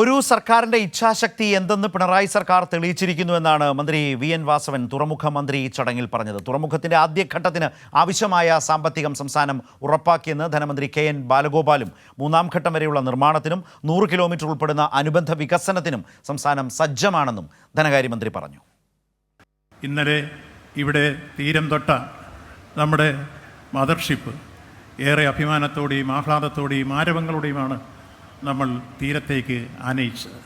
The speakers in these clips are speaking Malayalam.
ഒരു സർക്കാരിന്റെ ഇച്ഛാശക്തി എന്തെന്ന് പിണറായി സർക്കാർ തെളിയിച്ചിരിക്കുന്നു എന്നാണ് മന്ത്രി വി എൻ വാസവൻ തുറമുഖ മന്ത്രി ഈ ചടങ്ങിൽ പറഞ്ഞത്. തുറമുഖത്തിന്റെ ആദ്യഘട്ടത്തിന് ആവശ്യമായ സാമ്പത്തികം സംസ്ഥാനം ഉറപ്പാക്കിയെന്ന് ധനമന്ത്രി കെ എൻ ബാലഗോപാലും മൂന്നാം ഘട്ടം വരെയുള്ള നിർമ്മാണത്തിനും നൂറ് കിലോമീറ്റർ ഉൾപ്പെടുന്ന അനുബന്ധ വികസനത്തിനും സംസ്ഥാനം സജ്ജമാണെന്നും ധനകാര്യമന്ത്രി പറഞ്ഞു. ഇന്നലെ ഇവിടെ തീരം തൊട്ട നമ്മുടെ മദർഷിപ്പ് ഏറെ അഭിമാനത്തോടെയും ആഹ്ലാദത്തോടെയും ആരവങ്ങളോടെയുമാണ് നമ്മൾ തീരത്തേക്ക് ആനയിച്ചത്.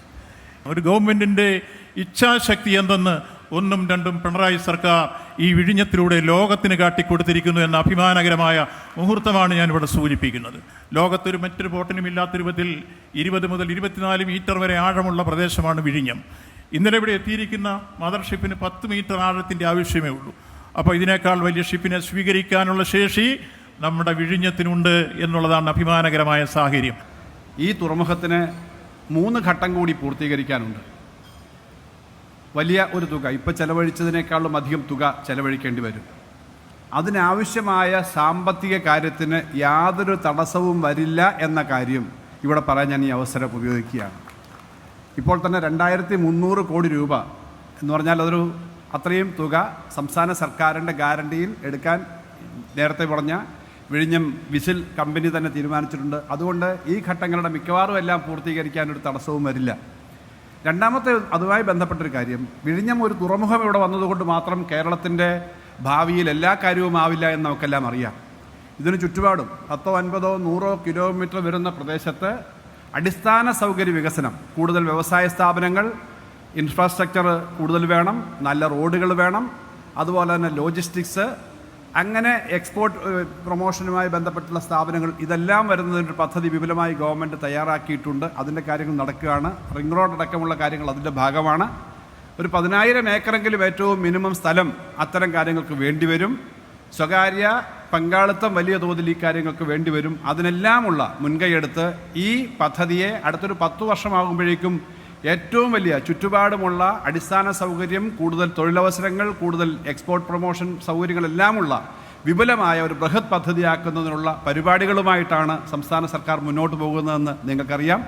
ഒരു ഗവൺമെന്റിന്റെ ഇച്ഛാശക്തി എന്തെന്ന് ഒന്നും രണ്ടും പിണറായി സർക്കാർ ഈ വിഴിഞ്ഞത്തിലൂടെ ലോകത്തിന് കാട്ടിക്കൊടുത്തിരിക്കുന്നു എന്ന അഭിമാനകരമായ മുഹൂർത്തമാണ് ഞാനിവിടെ സൂചിപ്പിക്കുന്നത്. ലോകത്തൊരു മറ്റൊരു ബോട്ടിനും ഇല്ലാത്ത രൂപത്തിൽ ഇരുപത് മുതൽ ഇരുപത്തിനാല് മീറ്റർ വരെ ആഴമുള്ള പ്രദേശമാണ് വിഴിഞ്ഞം. ഇന്നലെ ഇവിടെ എത്തിയിരിക്കുന്ന മദർഷിപ്പിന് പത്ത് മീറ്റർ ആഴത്തിന്റെ ആവശ്യമേ ഉള്ളൂ. അപ്പോൾ ഇതിനേക്കാൾ വലിയ ഷിപ്പിനെ സ്വീകരിക്കാനുള്ള ശേഷി നമ്മുടെ വിഴിഞ്ഞത്തിനുണ്ട് എന്നുള്ളതാണ് അഭിമാനകരമായ സാഹചര്യം. ഈ തുറമുഖത്തിന് മൂന്ന് ഘട്ടം കൂടി പൂർത്തീകരിക്കാനുണ്ട്. വലിയ ഒരു തുക. ഇപ്പം ചെലവഴിച്ചതിനേക്കാളും അധികം തുക ചെലവഴിക്കേണ്ടി വരും. അതിനാവശ്യമായ സാമ്പത്തിക കാര്യത്തിന് യാതൊരു തടസ്സവും വരില്ല എന്ന കാര്യം ഇവിടെ പറയാൻ ഞാൻ ഈ അവസരം ഉപയോഗിക്കുകയാണ്. ഇപ്പോൾ തന്നെ രണ്ടായിരത്തി മുന്നൂറ് കോടി രൂപ എന്ന് പറഞ്ഞാൽ അതൊരു അത്രയും തുക സംസ്ഥാന സർക്കാരിന്റെ ഗ്യാരണ്ടിയിൽ എടുക്കാൻ നേരത്തെ പറഞ്ഞ വിഴിഞ്ഞം വിസിൽ കമ്പനി തന്നെ തീരുമാനിച്ചിട്ടുണ്ട്. അതുകൊണ്ട് ഈ ഘട്ടങ്ങളുടെ മിക്കവാറും എല്ലാം പൂർത്തീകരിക്കാൻ ഒരു തടസ്സവും വരില്ല. രണ്ടാമത്തെ അതുമായി ബന്ധപ്പെട്ടൊരു കാര്യം. വിഴിഞ്ഞം ഒരു തുറമുഖം ഇവിടെ വന്നതുകൊണ്ട് മാത്രം കേരളത്തിന്റെ ഭാവിയിൽ എല്ലാ കാര്യവും ആവില്ല എന്ന് നമുക്കെല്ലാം അറിയാം. ഇതിന് ചുറ്റുപാടും പത്തോ അൻപതോ നൂറോ കിലോമീറ്റർ വരുന്ന പ്രദേശത്ത് അടിസ്ഥാന സൗകര്യ വികസനം കൂടുതൽ വ്യവസായ സ്ഥാപനങ്ങൾ ഇൻഫ്രാസ്ട്രക്ചർ കൂടുതൽ വേണം നല്ല റോഡുകൾ വേണം അതുപോലെ തന്നെ ലോജിസ്റ്റിക്സ് അങ്ങനെ എക്സ്പോർട്ട് പ്രൊമോഷനുമായി ബന്ധപ്പെട്ടുള്ള സ്ഥാപനങ്ങൾ ഇതെല്ലാം വരുന്നതിന്റെ പദ്ധതി വിപുലമായി ഗവൺമെന്റ് തയ്യാറാക്കിയിട്ടുണ്ട്. അതിന്റെ കാര്യങ്ങൾ നടക്കുകയാണ്. റിംഗ് റോഡ് അടക്കമുള്ള കാര്യങ്ങൾ അതിന്റെ ഭാഗമാണ്. ഒരു പതിനായിരം ഏക്കറെങ്കിലും ഏറ്റവും മിനിമം സ്ഥലം അത്തരം കാര്യങ്ങൾക്ക് വേണ്ടിവരും സ്വകാര്യ പങ്കാളിത്തം വലിയ തോതിൽ ഈ കാര്യങ്ങൾക്ക് വേണ്ടിവരും അതിനെല്ലാമുള്ള മുൻകൈയെടുത്ത് ഈ പദ്ധതിയെ അടുത്തൊരു പത്തു വർഷമാകുമ്പോഴേക്കും ഏറ്റവും വലിയ ചുറ്റുപാടുമുള്ള അടിസ്ഥാന സൗകര്യം കൂടുതൽ തൊഴിലവസരങ്ങൾ കൂടുതൽ എക്സ്പോർട്ട് പ്രൊമോഷൻ സൗകര്യങ്ങളെല്ലാമുള്ള വിപുലമായ ഒരു ബൃഹത് പദ്ധതിയാക്കുന്നതിനുള്ള പരിപാടികളുമായിട്ടാണ് സംസ്ഥാന സർക്കാർ മുന്നോട്ട് പോകുന്നതെന്ന് നിങ്ങൾക്കറിയാം.